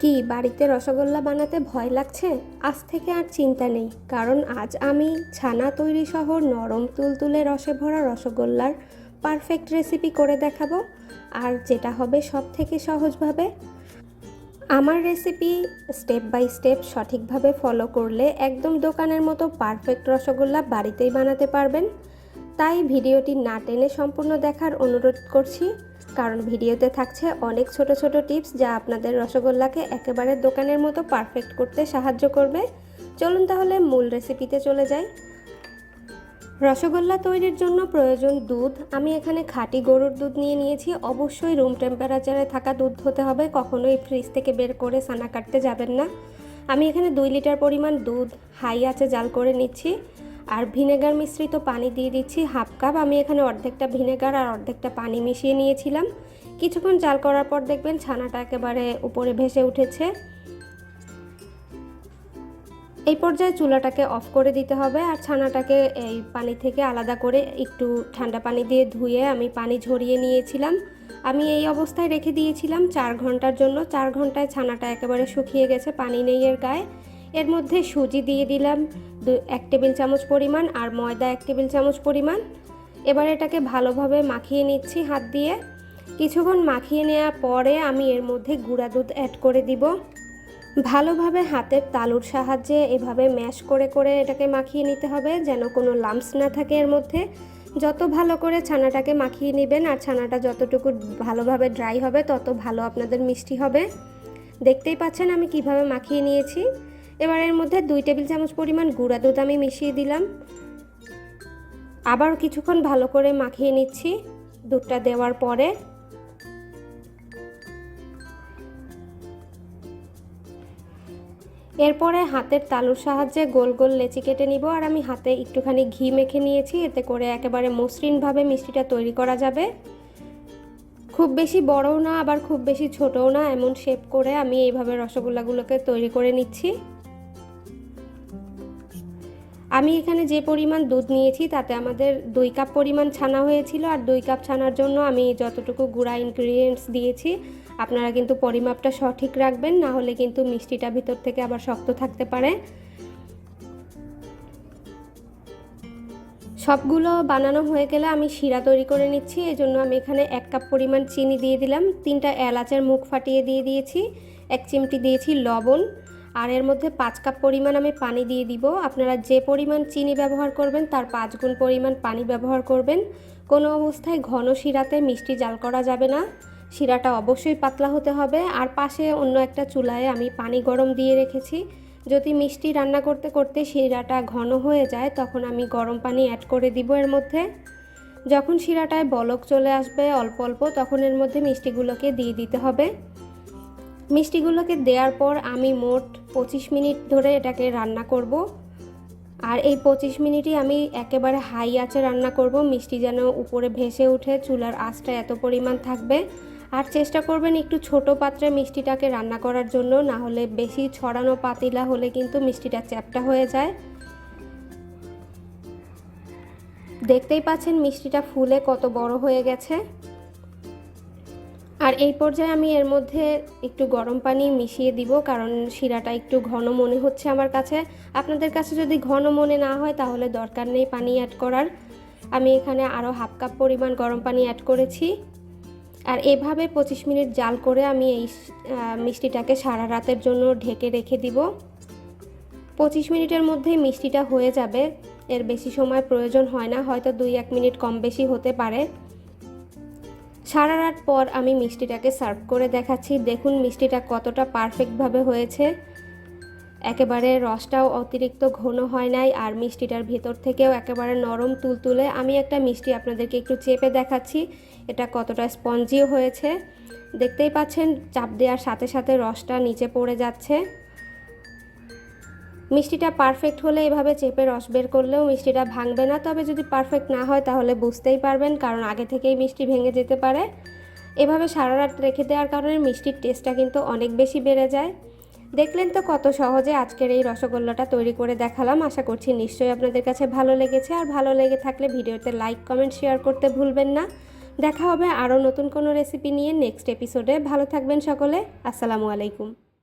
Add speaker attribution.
Speaker 1: কি বাড়িতে রসগোল্লা বানাতে ভয় লাগছে? আজ থেকে আর চিন্তা নেই, কারণ আজ আমি ছানা তৈরি সহ নরম তুলতুলে রসে ভরা রসগোল্লার পারফেক্ট রেসিপি করে দেখাবো। আর যেটা হবে সব থেকে সহজভাবে? আমার রেসিপি স্টেপ বাই স্টেপ সঠিকভাবে ফলো করলে একদম দোকানের মতো পারফেক্ট রসগোল্লা বাড়িতেই বানাতে পারবেন। তাই ভিডিওটি না টেনে সম্পূর্ণ দেখার অনুরোধ করছি। কারণ ভিডিওতে থাকছে অনেক ছোট ছোট টিপস যা আপনাদের রসগোল্লাকে একেবারে দোকানের মতো পারফেক্ট করতে সাহায্য করবে। চলুন তাহলে মূল রেসিপিতে চলে যাই। রসগোল্লা তৈরির জন্য প্রয়োজন দুধ। আমি এখানে খাঁটি গরুর দুধ নিয়ে নিয়েছি। অবশ্যই রুম টেম্পারেচারে থাকা দুধ হতে হবে। কখনোই ফ্রিজ থেকে বের করে সানা কাটতে যাবেন না। আমি এখানে দুই লিটার পরিমাণ দুধ হাই আছে জাল করে নিচ্ছি। আর ভিনেগার মিশ্রিত পানি দিয়ে দিচ্ছি হাফ কাপ। আমি এখানে অর্ধেকটা ভিনেগার আর অর্ধেকটা পানি মিশিয়ে নিয়েছিলাম। কিছুক্ষণ জাল করার পর দেখবেন ছানাটা একেবারে উপরে ভেসে উঠেছে। এই পর্যায়ে চুলাটাকে অফ করে দিতে হবে আর ছানাটাকে এই পানি থেকে আলাদা করে একটু ঠান্ডা পানি দিয়ে ধুয়ে আমি পানি ঝরিয়ে নিয়েছিলাম। আমি এই অবস্থায় রেখে দিয়েছিলাম চার ঘণ্টার জন্য। চার ঘন্টায় ছানাটা একেবারে শুকিয়ে গেছে, পানি নেই এর গায়ে। এর মধ্যে সুজি দিয়ে দিলাম, দু, এক টেবিল চামচ পরিমাণ, আর ময়দা এক টেবিল চামচ পরিমাণ। এবার এটাকে ভালোভাবে মাখিয়ে নিচ্ছি হাত দিয়ে। কিছুক্ষণ মাখিয়ে নেওয়ার পরে আমি এর মধ্যে গুঁড়া দুধ অ্যাড করে দিব। ভালোভাবে হাতের তালুর সাহায্যে এভাবে ম্যাশ করে করে এটাকে মাখিয়ে নিতে হবে, যেন কোনো লাম্পস না থাকে এর মধ্যে। যত ভালো করে ছানাটাকে মাখিয়ে নেবেন, আর ছানাটা যতটুকু ভালোভাবে ড্রাই হবে, তত ভালো আপনাদের মিষ্টি হবে। দেখতেই পাচ্ছেন আমি কীভাবে মাখিয়ে নিয়েছি। এবার এর মধ্যে দুই টেবিল চামচ পরিমাণ গুঁড়া দুধ আমি মিশিয়ে দিলাম। আবার কিছুক্ষণ ভালো করে মাখিয়ে নিচ্ছি দুধটা দেওয়ার পরে। এরপরে হাতের তালুর সাহায্যে গোল গোল লেচি কেটে নিব আর আমি হাতে একটুখানি ঘি মেখে নিয়েছি। এতে করে একেবারে মসৃণভাবে মিষ্টিটা তৈরি করা যাবে। খুব বেশি বড়ও না, আবার খুব বেশি ছোটও না, এমন শেপ করে আমি এইভাবে রসগোল্লাগুলোকে তৈরি করে নিচ্ছি। আমি এখানে যে পরিমাণ দুধ নিয়েছি, তাতে আমাদের দুই কাপ পরিমাণ ছানা হয়েছিল। আর দুই কাপ ছানার জন্য আমি যতটুকু গুঁড়া ইনগ্রিডিয়েন্টস দিয়েছি, আপনারা কিন্তু পরিমাপটা সঠিক রাখবেন, না হলে কিন্তু মিষ্টিটা ভিতর থেকে আবার শক্ত থাকতে পারে। সবগুলো বানানো হয়ে গেলে আমি শিরা তৈরি করে নিচ্ছি এই জন্য আমি এখানে এক কাপ পরিমাণ চিনি দিয়ে দিলাম। তিনটা এলাচের মুখ ফাটিয়ে দিয়ে দিয়েছি, এক চিমটি দিয়েছি লবণ। আর এর মধ্যে পাঁচ কাপ পরিমাণ আমি পানি দিয়ে দিব। আপনারা যে পরিমাণ চিনি ব্যবহার করবেন, তার পাঁচ গুণ পরিমাণ পানি ব্যবহার করবেন। কোনো অবস্থায় ঘন শিরাতে মিষ্টি জাল করা যাবে না। শিরাটা অবশ্যই পাতলা হতে হবে। আর পাশে অন্য একটা চুলায় আমি পানি গরম দিয়ে রেখেছি। যদি মিষ্টি রান্না করতে করতে শিরাটা ঘন হয়ে যায়, তখন আমি গরম পানি অ্যাড করে দিব এর মধ্যে। যখন শিরাটায় বলক চলে আসবে অল্প অল্প, তখন এর মধ্যে মিষ্টিগুলোকে দিয়ে দিতে হবে। মিষ্টিগুলোকে দেওয়ার পর আমি মোট পঁচিশ মিনিট ধরে এটাকে রান্না করব। আর এই পঁচিশ মিনিটই আমি একেবারে হাই আঁচে রান্না করব। মিষ্টি যেন উপরে ভেসে উঠে, চুলার আঁচটা এত পরিমাণ থাকবে। আর চেষ্টা করবেন একটু ছোট পাত্রে মিষ্টিটাকে রান্না করার জন্য, না হলে বেশি ছড়ানো পাতিলা হলে কিন্তু মিষ্টিটা চ্যাপটা হয়ে যায়। দেখতেই পাচ্ছেন মিষ্টিটা ফুলে কত বড় হয়ে গেছে। আর এই পর্যায়ে আমি এর মধ্যে একটু গরম পানি মিশিয়ে দিব, কারণ শিরাটা একটু ঘন মনে হচ্ছে আমার কাছে। আপনাদের কাছে যদি ঘন মনে না হয়, তাহলে দরকার নেই পানি অ্যাড করার। আমি এখানে আরও হাফ কাপ পরিমাণ গরম পানি অ্যাড করেছি। আর এভাবে পঁচিশ মিনিট জাল করে আমি এই মিষ্টিটাকে সারা রাতের জন্য ঢেকে রেখে দিব। পঁচিশ মিনিটের মধ্যেই মিষ্টিটা হয়ে যাবে। এর বেশি সময় প্রয়োজন হয় না, হয়তো দুই এক মিনিট কম বেশি হতে পারে। সারা রাত পর আমি মিষ্টিটাকে সার্ভ করে দেখাচ্ছি। দেখুন, মিষ্টিটা কতটা পারফেক্টভাবে হয়েছে। একেবারে রসটাও অতিরিক্ত ঘন হয় নাই আর মিষ্টিটার ভেতর থেকেও একেবারে নরম তুলতুলে। আমি একটা মিষ্টি আপনাদেরকে একটু চেপে দেখাচ্ছি। এটা কতটা স্পঞ্জিও হয়েছে। দেখতেই পাচ্ছেন, চাপ দেওয়ার সাথে সাথে রসটা নিচে পড়ে যাচ্ছে। মিষ্টিটা পারফেক্ট হলে এভাবে চেপে রস বের করলেও মিষ্টিটা ভাঙবে না। তবে যদি পারফেক্ট না হয় তাহলে বুঝতেই পারবেন, কারণ আগে থেকেই মিষ্টি ভেঙে যেতে পারে। এভাবে সারা রাত রেখে দেওয়ার কারণে মিষ্টির টেস্টটা কিন্তু অনেক বেশি বেড়ে যায়। দেখলেন তো কত সহজে আজকের এই রসগোল্লাটা তৈরি করে দেখালাম। আশা করছি নিশ্চয়ই আপনাদের কাছে ভালো লেগেছে। আর ভালো লেগে থাকলে ভিডিওতে লাইক কমেন্ট শেয়ার করতে ভুলবেন না। দেখা হবে আরও নতুন কোনো রেসিপি নিয়ে নেক্সট এপিসোডে ভালো থাকবেন সকলে। আসসালামু আলাইকুম।